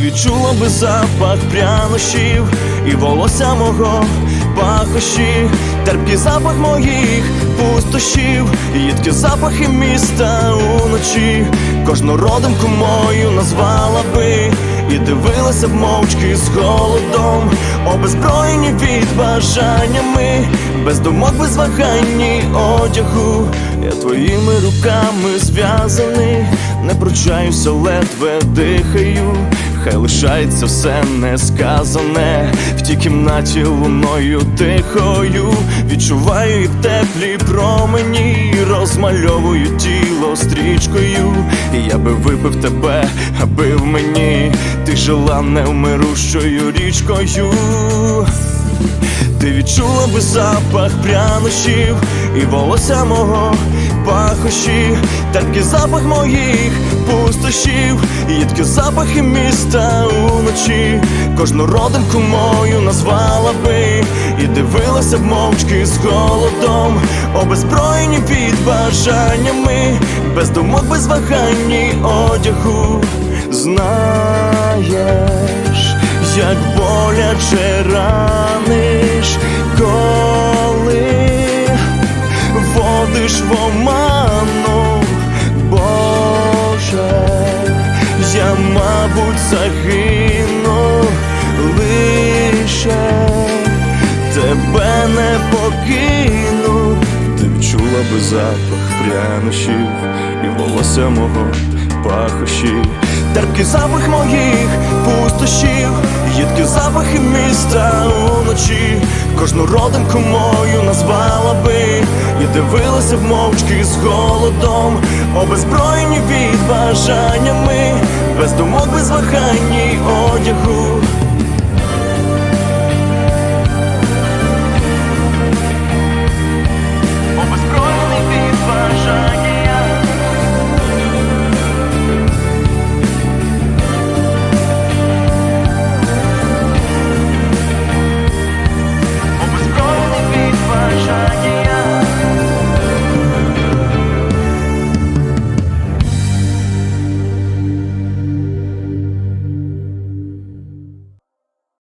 відчула би запах прянощів і волосся мого пахощі, терпкий запах моїх пустощів, їдкі запахи міста уночі, кожну родинку мою назвала би і дивилася б мовчки з голодом, обезброєні від бажаннями, без думок, без вагань одягу. Я твоїми руками зв'язаний, не пручаюся, ледве дихаю. Хай лишається все несказане в тій кімнаті луною тихою. Відчуваю, як теплі промені розмальовую тіло стрічкою. І я би випив тебе, аби в мені ти жила невмирущою річкою. Ти відчула би запах прянощів і волосся мого пахощі, терпкий запах моїх їдкі запахи міста уночі, кожну родинку мою назвала би. І дивилася б мовчки з голодом, обезброєні від бажаннями, без думок, без вагань одягу. Знаєш, як боляче раниш, коли водиш в загину лише тебе не покину. Ти чула би запах прянощів і волосся мого пахощів, терпкий запах моїх пустощів, їдкий запахи міста уночі, кожну родинку мою назвала би і дивилася б мовчки з голодом, обезброєні від бажаннями, без думок, без вагань одягу.